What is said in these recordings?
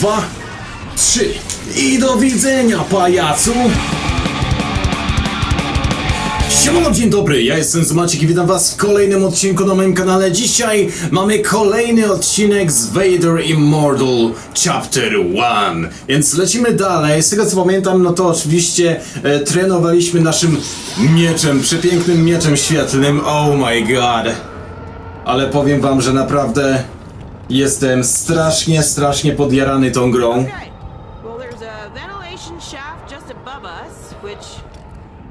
dwa, trzy. I do widzenia, pajacu! Siemano, dzień dobry, ja jestem Zumacik i witam was w kolejnym odcinku na moim kanale. Dzisiaj mamy kolejny odcinek z Vader Immortal Chapter 1. Więc lecimy dalej. Z tego co pamiętam, no to oczywiście e, trenowaliśmy naszym mieczem, przepięknym mieczem świetlnym. Oh my god. Ale powiem wam, że naprawdę jestem strasznie, strasznie podjarany tą grą. Okay. Well, there's a ventilation shaft just above us, which,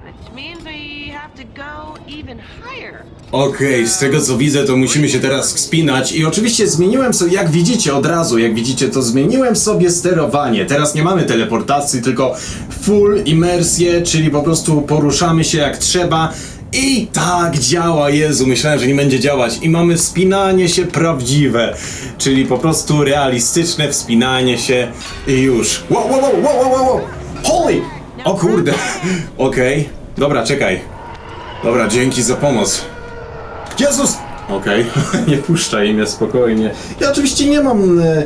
which means we have to go even higher. Okej, z tego co widzę, to musimy się teraz wspinać i oczywiście zmieniłem sobie, jak widzicie od razu, jak widzicie, to zmieniłem sobie sterowanie. Teraz nie mamy teleportacji, tylko full imersję, czyli po prostu poruszamy się jak trzeba. I tak działa, Jezu, myślałem, że nie będzie działać. I mamy wspinanie się prawdziwe, czyli po prostu realistyczne wspinanie się i już. Wow, wow, wow, wow, wow, wow! Holy! O kurde! Okej, dobra, czekaj. Dobra, dzięki za pomoc. Jezus! Okej, nie puszczaj mnie spokojnie. Ja oczywiście nie mam. E,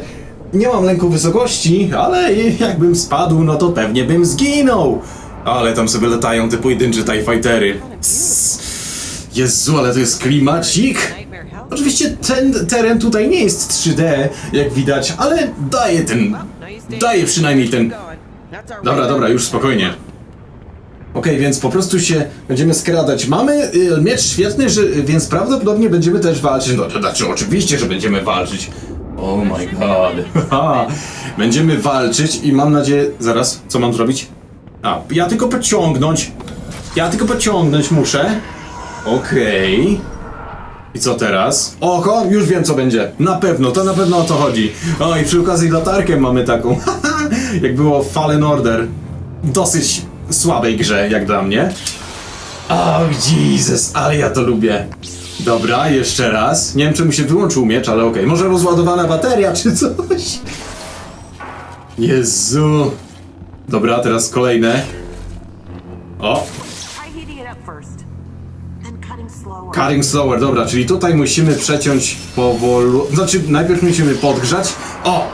nie mam lęku wysokości, ale jakbym spadł, no to pewnie bym zginął. Ale tam sobie latają te pojedyncze TIE Fightery. Jezu, ale to jest klimacik. Oczywiście ten teren tutaj nie jest 3D, jak widać, ale daje ten. Daje przynajmniej ten. Dobra, dobra, już spokojnie. Okej, więc po prostu się będziemy skradać. Mamy y, miecz świetny, że, więc prawdopodobnie będziemy też walczyć. No to znaczy, oczywiście, że będziemy walczyć. Oh my god. Będziemy walczyć i mam nadzieję... Zaraz, co mam zrobić? A, ja tylko pociągnąć. Ja tylko pociągnąć muszę. Okej. I co teraz? Oho, już wiem co będzie. Na pewno, to na pewno o to chodzi. O i przy okazji latarkę mamy taką. jak było w Fallen Order. Dosyć słabej grze, jak dla mnie. O, Jesus, ale ja to lubię. Dobra, jeszcze raz. Nie wiem, czemu się wyłączył miecz, ale okej. Może rozładowana bateria, czy coś? Jezu. Dobra, teraz kolejne. O, cutting slower. Dobra, czyli tutaj musimy przeciąć powolu... Znaczy, najpierw musimy podgrzać. O!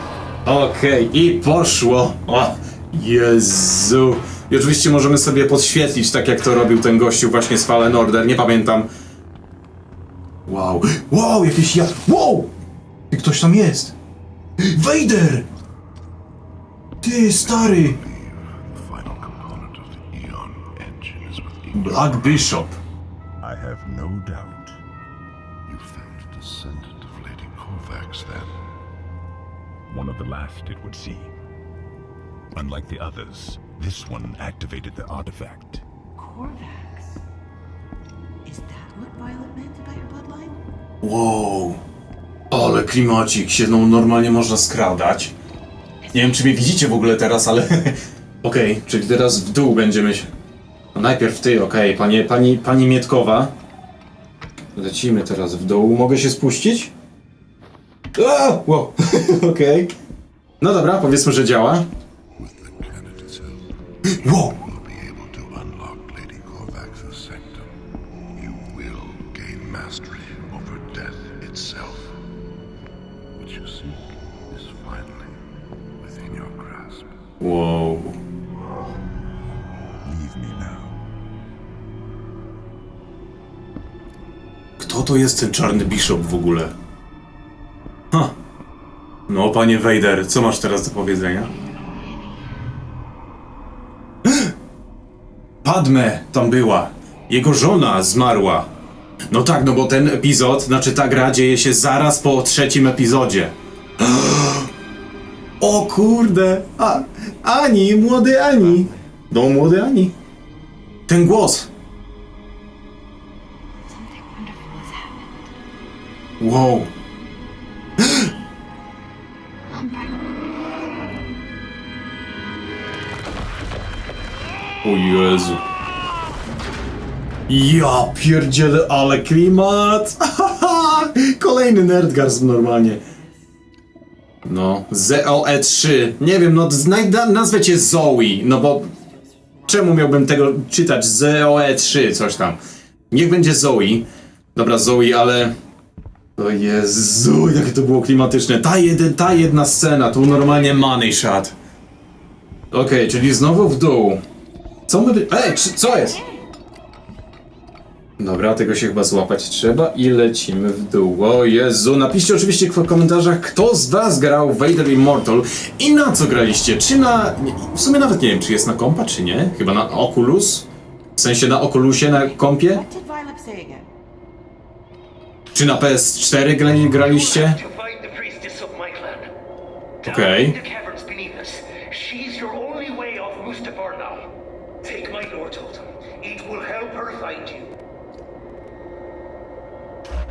Okej, i poszło. O! Jezu. I oczywiście możemy sobie podświetlić, tak jak to robił ten gościu właśnie z Fallen Order, nie pamiętam. Wow, wow, jakiś ja... Wow! Ty ktoś tam jest. Vader! Ty, stary! Black Bishop. Have no doubt. You felt the descendant of Lady Kovacs then. One of the last it would seem. Unlike the others, this one activated the artifact. Corvax. Is that what Violet meant about your bloodline? Wow. Ale klimacik się no, normalnie można skradać. Nie wiem, czy mnie widzicie w ogóle teraz, ale... Okej, czyli teraz w dół będziemy się... No najpierw ty, okej, panie, pani, pani Mietkowa. Lecimy teraz w dół. Mogę się spuścić? A! Wow, okej. No dobra, powiedzmy, że działa. With the candidate cell, Wow! you'll be able to unlock Lady Kovacs' sanctum. You will gain mastery over death itself. What you seek is finally within your grasp. Wow. To jest ten czarny bishop w ogóle? Ha. No, panie Vader, co masz teraz do powiedzenia? Padme tam była. Jego żona zmarła. No tak, no bo ten epizod, znaczy ta gra dzieje się zaraz po trzecim epizodzie. O kurde! A, Ani, młody Ani. No, młody Ani. Ten głos. Wow. O Jezu. Ja pierdzielę, ale klimat! Kolejny nerdgars normalnie. No, ZOE3. Nie wiem, no nazwę cię Zoe, no bo czemu miałbym tego czytać? ZOE3, coś tam. Niech będzie Zoe. Dobra, Zoe, ale O Jezu, jakie to było klimatyczne. Ta, jeden, ta jedna scena, tu normalnie money shot. Okej, czyli znowu w dół. Co my... Ej, co jest? Dobra, tego się chyba złapać trzeba i lecimy w dół. O Jezu, napiszcie oczywiście w komentarzach, kto z was grał Vader Immortal i na co graliście. Czy na... W sumie nawet nie wiem, czy jest na kompa, czy nie. Chyba na Oculus? W sensie na Oculusie, na kompie? What did Violet say again? Czy na PS4 grali, graliście? Down Okay.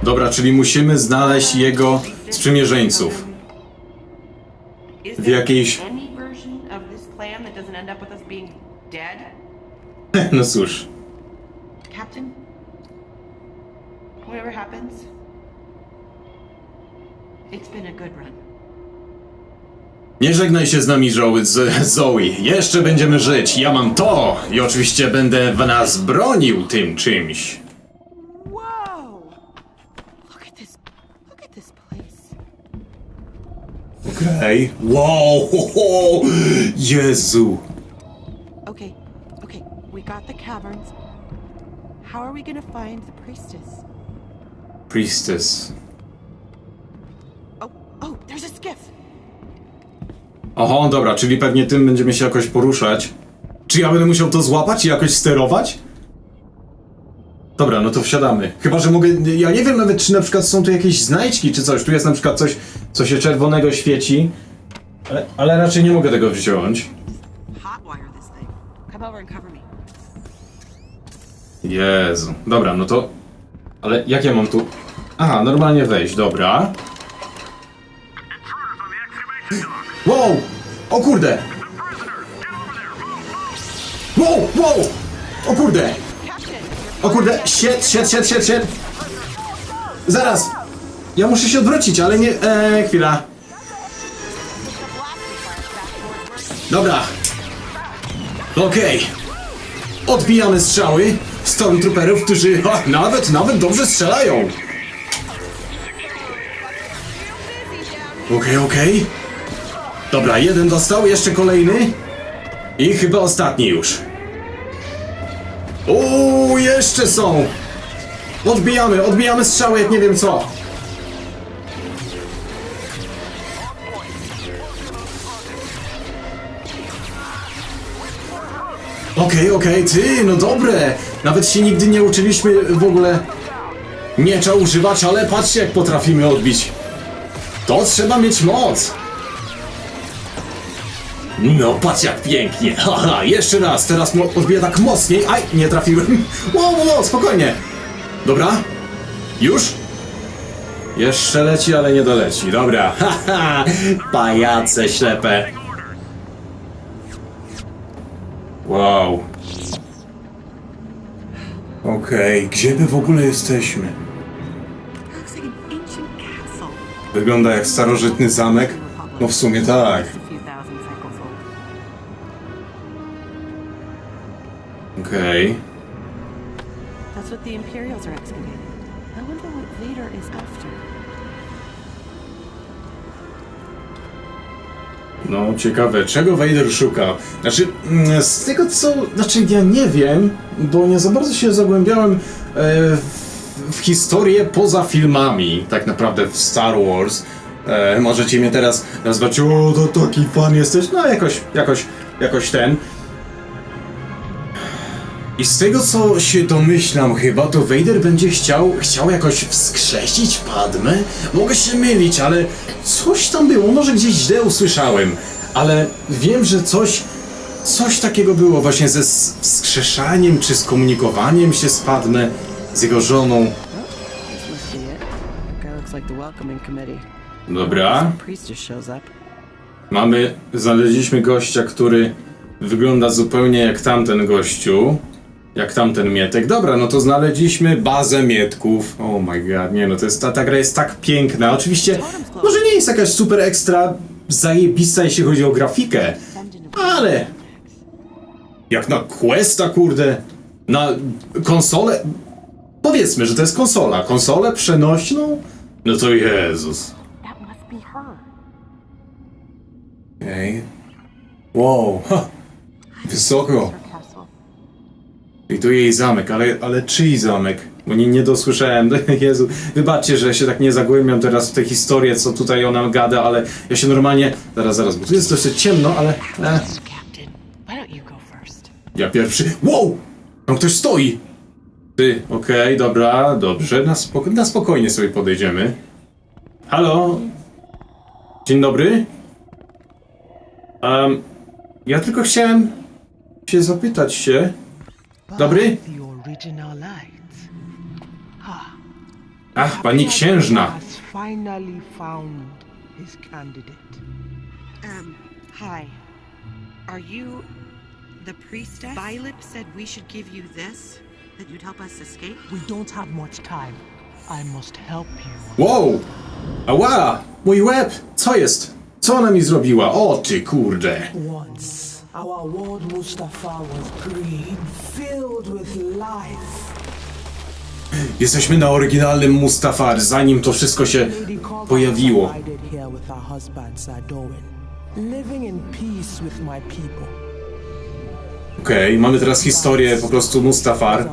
Dobra, czyli musimy znaleźć jego sprzymierzeńców. W jakiejś- any version of this plan that doesn't end up with us being dead? No cóż. Captain? Whatever happens, it's been a good run. Nie żegnaj się z nami, Zoe. Z Zoe. Jeszcze będziemy żyć. Ja mam to. I oczywiście będę w nas bronił tym czymś. Okej. Wow! Ho, ho. Jezu. Okay, okay, we got the caverns. How are we gonna find the priestess? Priestess. Oho, dobra, czyli pewnie tym będziemy się jakoś poruszać. Czy ja będę musiał to złapać i jakoś sterować? Dobra, no to wsiadamy. Chyba, że mogę. Ja nie wiem nawet, czy na przykład są tu jakieś znajdźki, czy coś. Tu jest na przykład coś, co się czerwonego świeci. Ale, ale raczej nie mogę tego wziąć. Jezu. Dobra, no to. Ale jak ja mam tu. Aha, normalnie wejść, dobra. Wow! O kurde! Wow, wow! O kurde! O kurde, sied, sied, sied, sied, sied! Zaraz! Ja muszę się odwrócić, ale nie... Eee, chwila. Dobra. Okej. Odbijamy strzały Stormtrooperów, którzy ha, nawet, nawet dobrze strzelają. Okej, okej. Dobra, jeden dostał, jeszcze kolejny. I chyba ostatni już. O, jeszcze są! Odbijamy, odbijamy strzały, jak nie wiem co. Okej, okej, ty, no dobre. Nawet się nigdy nie uczyliśmy w ogóle miecza używać, ale patrzcie jak potrafimy odbić. To trzeba mieć moc. No, patrz jak pięknie. Haha, jeszcze raz, teraz mo- odbiję tak mocniej. Aj, nie trafiłem. Wow, wow, wow, spokojnie. Dobra. Już? Jeszcze leci, ale nie doleci. Dobra. Haha, pajace ślepe. Wow. Okej, gdzie my w ogóle jesteśmy? Wygląda jak starożytny zamek. No w sumie tak. Okej. That's what the Imperials are excavating. I wonder what Vader is after. No, ciekawe, czego Vader szuka? Znaczy, mm, z tego co. Znaczy, ja nie wiem, bo nie za bardzo się zagłębiałem e, w, w historię poza filmami, tak naprawdę w Star Wars. E, możecie mnie teraz nazwać, o, to taki fan jesteś. No, jakoś, jakoś, jakoś ten. I z tego co się domyślam chyba, to Vader będzie chciał, chciał jakoś wskrzesić Padmę? Mogę się mylić, ale coś tam było, może gdzieś źle usłyszałem, ale wiem, że coś, coś takiego było właśnie ze wskrzeszaniem, czy z komunikowaniem się z Padmę, z jego żoną. Dobra, mamy, znaleźliśmy gościa, który wygląda zupełnie jak tamten gościu. Jak tamten mietek. Dobra, no to znaleźliśmy bazę mietków. Oh my god, nie no, to jest, ta, ta gra jest tak piękna. Oczywiście, może nie jest jakaś super ekstra zajebista, jeśli chodzi o grafikę, ale jak na Questa, kurde, na konsolę, powiedzmy, że to jest konsola. Konsolę przenośną No to Jezus. Okej. Wow, ha. Wysoko. I tu jej zamek, ale, ale czyj zamek? Bo nie, nie dosłyszałem. Jezu, wybaczcie, że się tak nie zagłębiam teraz w tę historię, co tutaj ona gada, ale ja się normalnie... Zaraz, zaraz, bo tu jest dosyć ciemno, ale... E, ja pierwszy... Wow! Tam ktoś stoi! Ty, okej, dobra, dobrze, na, spoko na spokojnie sobie podejdziemy. Halo? Dzień dobry? Um, ja tylko chciałem się zapytać się... Dobry? Ach, pani księżna. Um, hi. Are you the priestess? Violet said we should give you this, that you'd help us escape. We don't have much time. I must help you. Wow! Ała! Mój łeb! Co jest? Co ona mi zrobiła? O ty kurde! Once, our world Mustafa was green, filled with life. Jesteśmy na oryginalnym Mustafar, zanim to wszystko się pojawiło. Okej, mamy teraz historię po prostu Mustafar.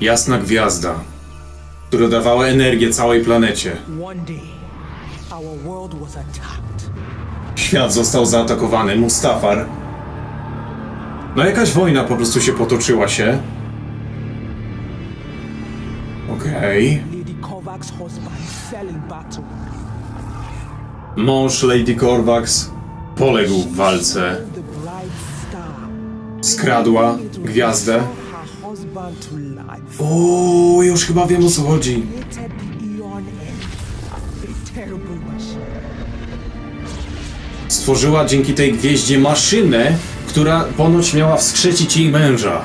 Jasna gwiazda, która dawała energię całej planecie. Świat został zaatakowany, Mustafar. No jakaś wojna po prostu się potoczyła się. Okej. Battle. Mąż Lady Corvax poległ w walce. Skradła gwiazdę. O, już chyba wiem o co chodzi. Stworzyła dzięki tej gwieździe maszynę, która ponoć miała wskrzesić jej męża.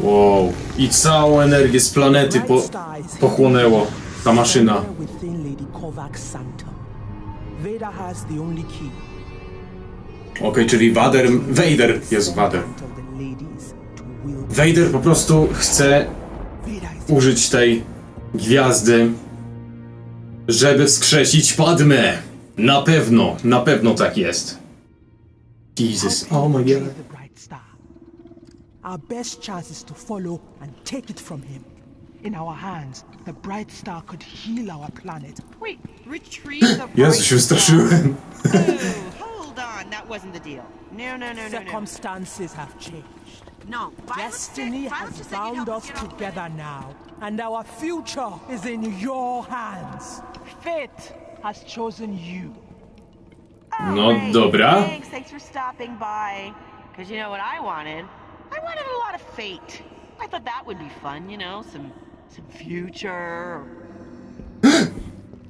Wow. I całą energię z planety po, pochłonęło ta maszyna. Okej, czyli Vader, Vader jest Vader. Vader po prostu chce użyć tej gwiazdy, żeby wskrzesić Padmę. Na pewno, na pewno tak jest. Jesus, oh my god. Retrieve the bright star. Our best chance is to follow and take it from him. In our hands, the bright star could heal our planet. Wait, retrieve the Jezu, bright się wystraszyłem. star. Ooh, hold on, that wasn't the deal. No, no, no, no, no. Circumstances have changed. No, Violet Destiny said- has Violet just said you'd bound us get off the together now, and our future is in your hands. Fate has chosen you. Oh, no Great. dobra. Thanks, thanks for stopping by. Because you know what I wanted? I wanted a lot of fate. I thought that would be fun, you know, some some future.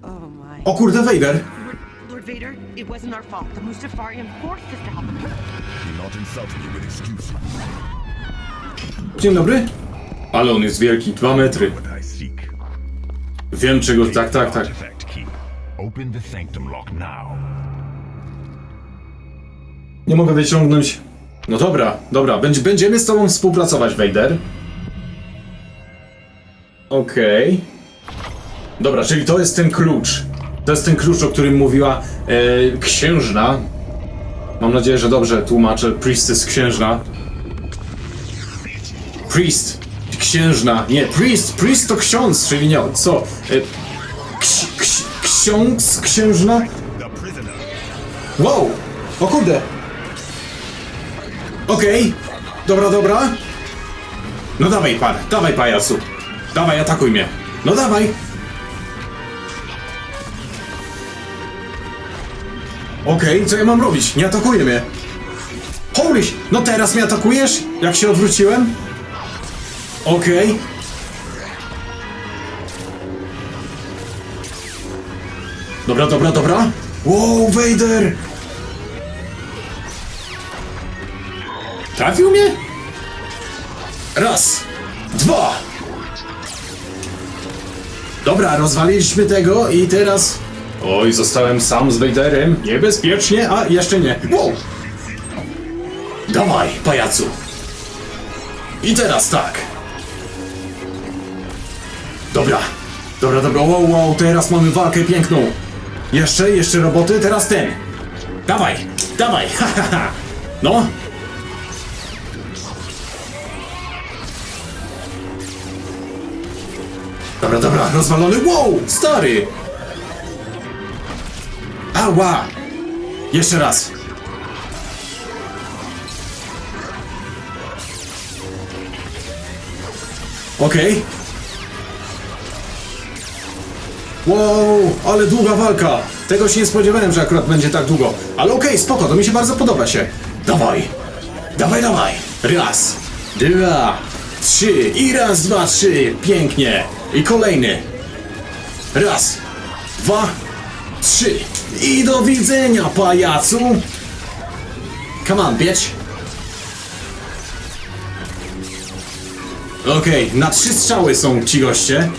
Oh my. O kurde, Vader. Lord, Vader, it wasn't our fault. The Mustafarian forced us to help him. Not insulting you with excuses. Dzień dobry. Ale on jest wielki, dwa metry. Wiem czego, tak, tak, tak. Open the sanctum lock now. Nie mogę wyciągnąć. No dobra, dobra, Będzie, będziemy z tobą współpracować, Vader. Okej. Dobra, czyli to jest ten klucz. To jest ten klucz, o którym mówiła e, księżna. Mam nadzieję, że dobrze tłumaczę. Priestess księżna. Priest. Księżna. Nie, priest. Priest to ksiądz, czyli nie. Co? E, ksi, ksi, ksiądz, księżna? Wow! O kurde! Okej, dobra, dobra. No dawaj pan, dawaj pajacu. Dawaj, atakuj mnie. No dawaj. Okej, co ja mam robić? Nie atakuje mnie. Holy, no teraz mnie atakujesz? Jak się odwróciłem? Okej. Dobra, dobra, dobra. Wow, Vader! Trafił mnie? Raz, dwa. Dobra, rozwaliliśmy tego i teraz... Oj, zostałem sam z Vaderem. Niebezpiecznie, a jeszcze nie. Wow! Dawaj, pajacu. I teraz tak. Dobra. Dobra, dobra, wow, wow, teraz mamy walkę piękną. Jeszcze, jeszcze roboty, teraz ten. Dawaj, dawaj, ha, ha, ha. No. Dobra, dobra, rozwalony, wow, stary. Ała. Jeszcze raz. Okej. Wow, ale długa walka. Tego się nie spodziewałem, że akurat będzie tak długo. Ale okej, spoko, to mi się bardzo podoba się. Dawaj. Dawaj, dawaj. Raz, dwa, trzy. I raz, dwa, trzy. Pięknie. I kolejny. Raz, dwa, trzy. I do widzenia, pajacu. Come on, bitch. Okej, na trzy strzały są ci goście.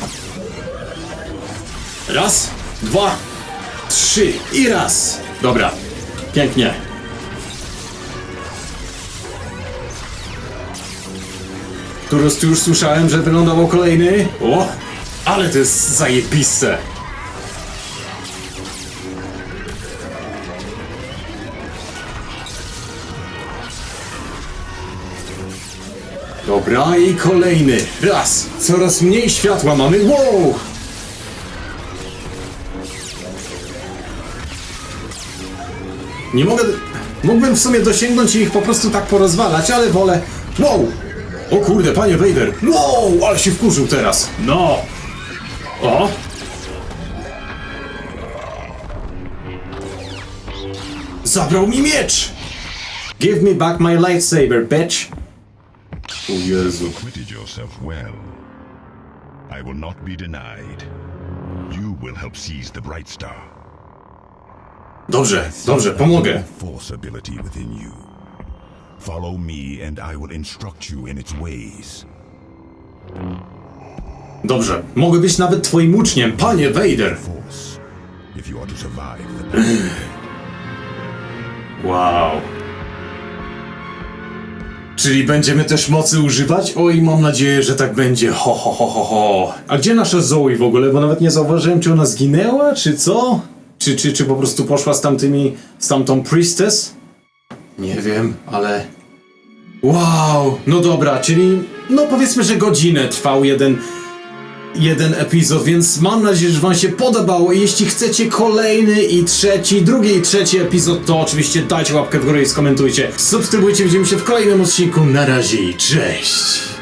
Raz, dwa, trzy i raz. Dobra, pięknie. Tu już słyszałem, że wylądował kolejny. O, ale to jest zajebiste. Dobra, i kolejny. Raz. Coraz mniej światła mamy. Wow! Nie mogę... Mógłbym w sumie dosięgnąć i ich po prostu tak porozwalać, ale wolę... Wow! O kurde, panie Vader! Wow! Ale się wkurzył teraz! No! O! Zabrał mi miecz! Give me back my lightsaber, bitch! O Jezu. Acquitted yourself well. I will not be denied. You will help seize the Bright Star. Dobrze, dobrze, pomogę. Force ability within you. Follow me, and I will instruct you in its ways. Dobrze, mogę być nawet twoim uczniem, panie Vader! Force, if you are to survive the battle. Wow. Czyli będziemy też mocy używać? Oj, mam nadzieję, że tak będzie. Ho, ho, ho, ho, ho. A gdzie nasza Zoe w ogóle? Bo nawet nie zauważyłem, czy ona zginęła, czy co? Czy, czy, czy po prostu poszła z tamtymi, z tamtą priestess? Nie wiem, ale... Wow, no dobra, czyli no powiedzmy, że godzinę trwał jeden jeden epizod, więc mam nadzieję, że wam się podobało. Jeśli chcecie kolejny i trzeci, drugi i trzeci epizod, to oczywiście dajcie łapkę w górę i skomentujcie. Subskrybujcie, widzimy się w kolejnym odcinku. Na razie i cześć!